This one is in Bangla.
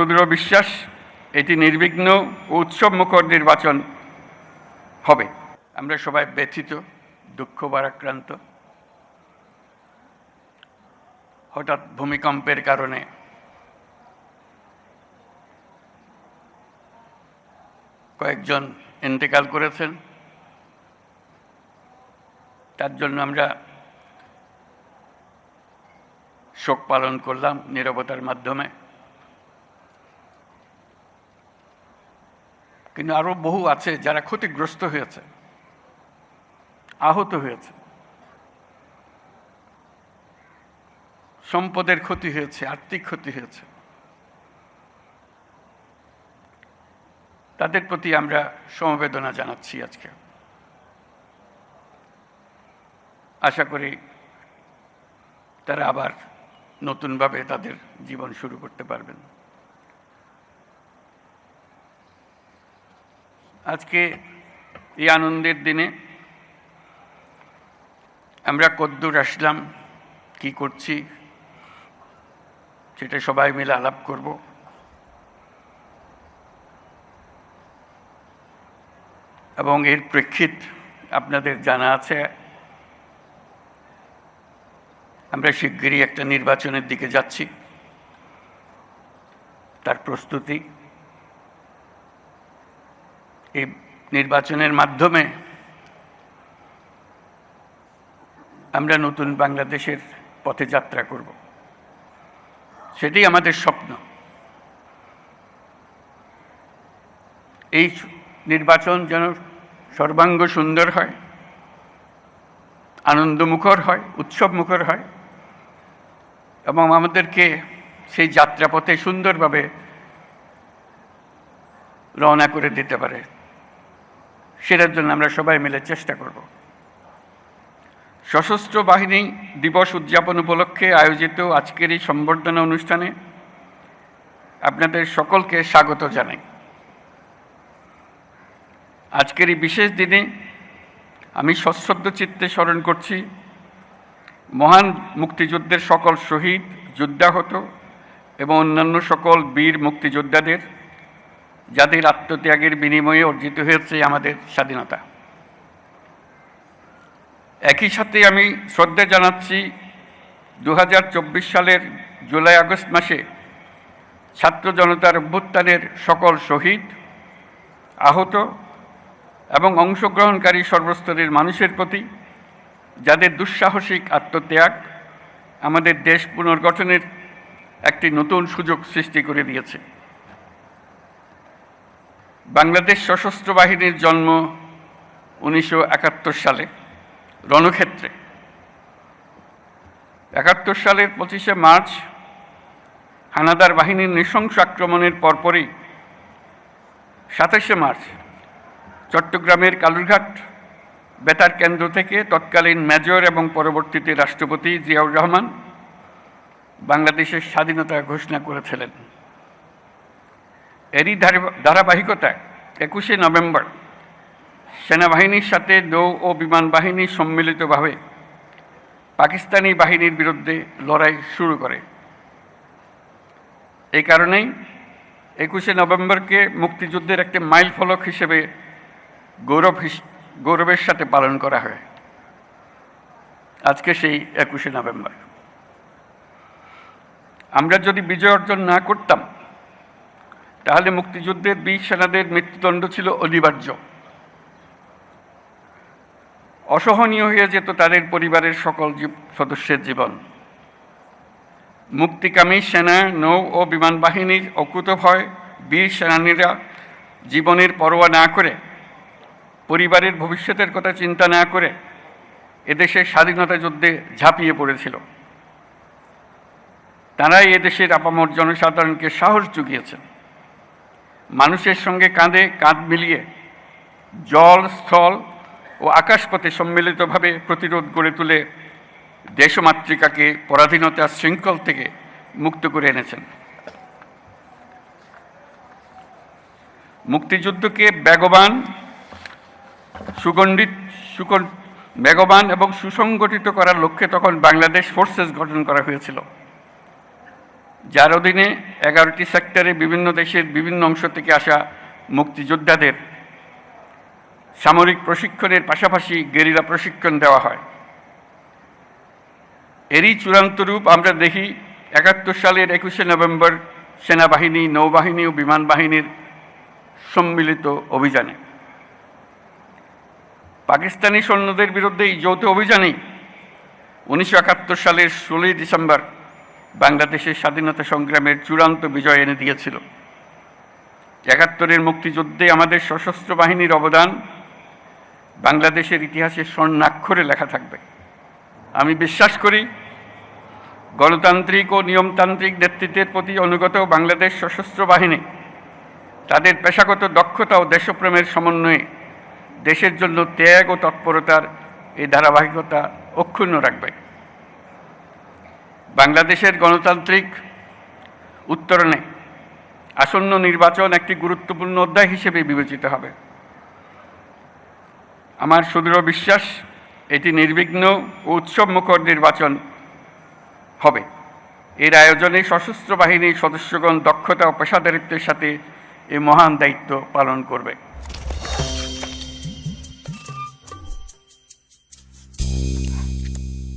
সুদৃঢ় বিশ্বাস, এটি নির্বিঘ্ন ও উৎসব মুখর নির্বাচন হবে। আমরা সবাই ব্যথিত, দুঃখ ভারাক্রান্ত। হঠাৎ ভূমিকম্পের কারণে কয়েকজন ইন্তেকাল করেছেন। তার জন্য আমরা শোক পালন করলাম নিরবতার মাধ্যমে। কিন্তু আরও বহু আছে যারা ক্ষতিগ্রস্ত হয়েছে, আহত হয়েছে। সম্পদের ক্ষতি হয়েছে, আর্থিক ক্ষতি হয়েছে। তাদের প্রতি আমরা সমবেদনা জানাচ্ছি আজকে। আশা করি তারা আবার নতুনভাবে তাদের জীবন শুরু করতে পারবেন। আজকে এই আনন্দের দিনে আমরা কদ্দুর আসলাম, কি করছি, সেটা সবাই মিলে আলাপ করব। এবং এর প্রেক্ষিত আপনাদের জানা আছে, আমরা শিগগিরই একটা নির্বাচনের দিকে যাচ্ছি। তার প্রস্তুতি এই নির্বাচনের মাধ্যমে আমরা নতুন বাংলাদেশের পথে যাত্রা করব। সেটি আমাদের স্বপ্ন। এই নির্বাচন যেন সর্বাঙ্গ সুন্দর হয়, আনন্দমুখর হয় উৎসব মুখর হয় এবং আমাদেরকে সেই যাত্রাপথে সুন্দরভাবে রওনা করে দিতে পারে। সেটার জন্য আমরা সবাই মিলে চেষ্টা করব। সশস্ত্র বাহিনী দিবস উদযাপন উপলক্ষে আয়োজিত আজকের এই সম্বর্ধনা অনুষ্ঠানে আপনাদের সকলকে স্বাগত জানাই। আজকের এই বিশেষ দিনে আমি সশ্রদ্ধ চিত্তে স্মরণ করছি, মহান মুক্তিযুদ্ধের সকল শহীদ, যুদ্ধাহত এবং অন্যান্য সকল বীর মুক্তিযোদ্ধাদের যাদের আত্মত্যাগের বিনিময়ে অর্জিত হয়েছে আমাদের স্বাধীনতা। একই সাথে আমি শ্রদ্ধা জানাচ্ছি দু হাজার চব্বিশ সালের জুলাই আগস্ট মাসে ছাত্র জনতার অভ্যুত্থানের সকল শহীদ, আহত এবং অংশগ্রহণকারী সর্বস্তরের মানুষের প্রতি যাদের দুঃসাহসিক আত্মত্যাগ আমাদের দেশ পুনর্গঠনের একটি নতুন সুযোগ সৃষ্টি করে দিয়েছে। বাংলাদেশ সশস্ত্র বাহিনীর জন্ম উনিশশো একাত্তর সালে, রণক্ষেত্রে। একাত্তর সালের পঁচিশে মার্চ, হানাদার বাহিনীর নৃশংস আক্রমণের পরপরই সাতাশে মার্চ, চট্টগ্রামের কালুরঘাট বেতার কেন্দ্র থেকে তৎকালীন মেজর এবং পরবর্তীতে রাষ্ট্রপতি জিয়াউর রহমান বাংলাদেশের স্বাধীনতা ঘোষণা করেছিলেন। এরই ধারাবাহিকতায় একুশে নভেম্বর সেনাবাহিনীর সাথে নৌ ও বিমান বাহিনী সম্মিলিতভাবে পাকিস্তানি বাহিনীর বিরুদ্ধে লড়াই শুরু করে। এই কারণেই একুশে নভেম্বরকে মুক্তিযুদ্ধের একটি মাইল ফলক হিসেবে গৌরব গৌরবের সাথে পালন করা হয়। আজকে সেই একুশে নভেম্বর। আমরা যদি বিজয় অর্জন না করতাম তাহলে মুক্তিযুদ্ধের বীর সেনাদের মৃত্যুদণ্ড ছিল অনিবার্য। অসহনীয় হয়ে যেত তাদের পরিবারের সকল সদস্যের জীবন। মুক্তিকামী সেনা, নৌ ও বিমান বাহিনীর অকুত অকুতভয় বীর সেনানীরা জীবনের পরোয়া না করে, পরিবারের ভবিষ্যতের কথা চিন্তা না করে এদেশের স্বাধীনতা যুদ্ধে ঝাঁপিয়ে পড়েছিল। তারাই এদেশের আপামর জনসাধারণকে সাহস জুগিয়েছেন। মানুষের সঙ্গে কাঁধে কাঁধ মিলিয়ে জল, স্থল ও আকাশপথে সম্মিলিতভাবে প্রতিরোধ গড়ে তুলে দেশমাতৃকাকে পরাধীনতার শৃঙ্খল থেকে মুক্ত করে এনেছেন। মুক্তিযুদ্ধকে বেগবান, সুগণ্ডিত, সুকন, বেগবান এবং সুসংগঠিত করার লক্ষ্যে তখন বাংলাদেশ ফোর্সেস গঠন করা হয়েছিল। যার অধীনে এগারোটি সেক্টরে বিভিন্ন দেশের বিভিন্ন অংশ থেকে আসা মুক্তিযোদ্ধাদের সামরিক প্রশিক্ষণের পাশাপাশি গেরিলা প্রশিক্ষণ দেওয়া হয়। এরই চূড়ান্ত রূপ আমরা দেখি একাত্তর সালের একুশে নভেম্বর সেনাবাহিনী, নৌবাহিনী ও বিমান বাহিনীর সম্মিলিত অভিযানে। পাকিস্তানি সৈন্যদের বিরুদ্ধে এই যৌথ অভিযানেই উনিশশো একাত্তর সালের ষোলোই ডিসেম্বর বাংলাদেশের স্বাধীনতা সংগ্রামের চূড়ান্ত বিজয় এনে দিয়েছিল। একাত্তরের মুক্তিযুদ্ধে আমাদের সশস্ত্র বাহিনীর অবদান বাংলাদেশের ইতিহাসে স্বর্ণাক্ষরে লেখা থাকবে। আমি বিশ্বাস করি, গণতান্ত্রিক ও নিয়মতান্ত্রিক নেতৃত্বের প্রতি অনুগত বাংলাদেশ সশস্ত্র বাহিনী তাদের পেশাগত দক্ষতা ও দেশপ্রেমের সমন্বয়ে দেশের জন্য ত্যাগ ও তৎপরতার এই ধারাবাহিকতা অক্ষুণ্ণ রাখবে। বাংলাদেশের গণতান্ত্রিক উত্তরণে আসন্ন নির্বাচন একটি গুরুত্বপূর্ণ অধ্যায় হিসেবে বিবেচিত হবে। আমার সুদৃঢ় বিশ্বাস, এটি নির্বিঘ্ন ও উৎসবমুখর নির্বাচন হবে। এর আয়োজনে সশস্ত্র বাহিনীর সদস্যগণ দক্ষতা ও পেশাদারিত্বের সাথে এই মহান দায়িত্ব পালন করবে।